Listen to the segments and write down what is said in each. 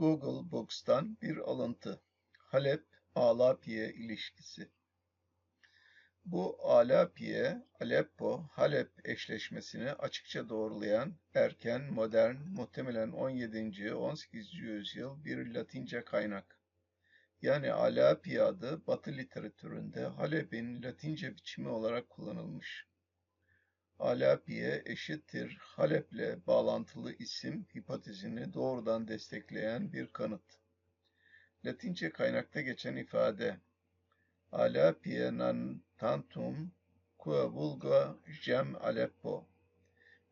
Google Books'tan bir alıntı. Halep-Alapiye ilişkisi. Bu Alapiye, Aleppo, Halep eşleşmesini açıkça doğrulayan erken, modern, muhtemelen 17. 18. yüzyıl bir Latince kaynak. Yani Alapiye adı Batı literatüründe Halep'in Latince biçimi olarak kullanılmış. Alapiye eşittir Halep'le bağlantılı isim hipotezini doğrudan destekleyen bir kanıt. Latince kaynakta geçen ifade Alapie nan tantum quo vulga gem Aleppo.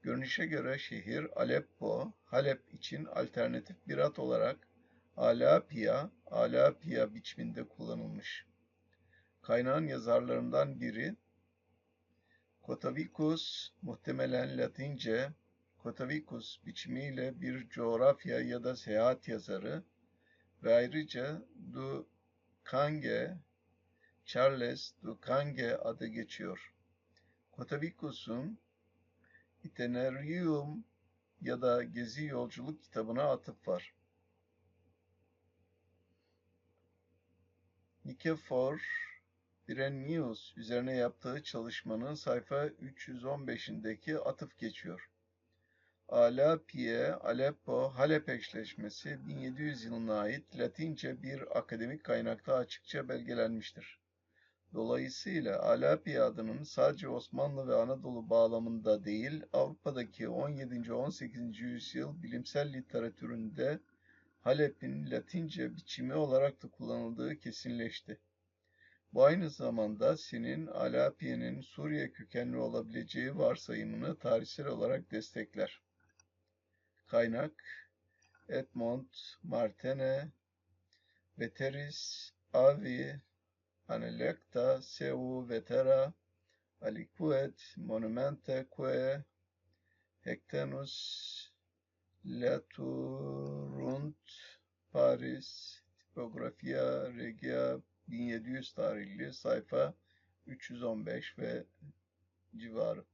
Görünüşe göre şehir Aleppo, Halep için alternatif bir ad olarak Alapia, Alapia biçiminde kullanılmış. Kaynağın yazarlarından biri Cotavicus muhtemelen Latince Cotavicus biçimiyle bir coğrafya ya da seyahat yazarı ve ayrıca Du Cange, Charles Du Cange adı geçiyor. Cotavicus'un Itinerarium ya da Gezi Yolculuk kitabına atıf var. Nikefor Brenius üzerine yaptığı çalışmanın sayfa 315'indeki atıf geçiyor. Alapie, Aleppo, Halep eşleşmesi 1700 yılına ait Latince bir akademik kaynakta açıkça belgelenmiştir. Dolayısıyla Alapie adının sadece Osmanlı ve Anadolu bağlamında değil, Avrupa'daki 17. 18. yüzyıl bilimsel literatüründe Halep'in Latince biçimi olarak da kullanıldığı kesinleşti. Bu aynı zamanda senin Alapiye'nin Suriye kökenli olabileceği varsayımını tarihsel olarak destekler. Kaynak Edmond Martene Veteris Avi Anelecta Seu Vetera Aliquet Monumente Que Hectenus Laturunt Paris Tipografia Regia 1700 tarihli sayfa 315 ve civarı.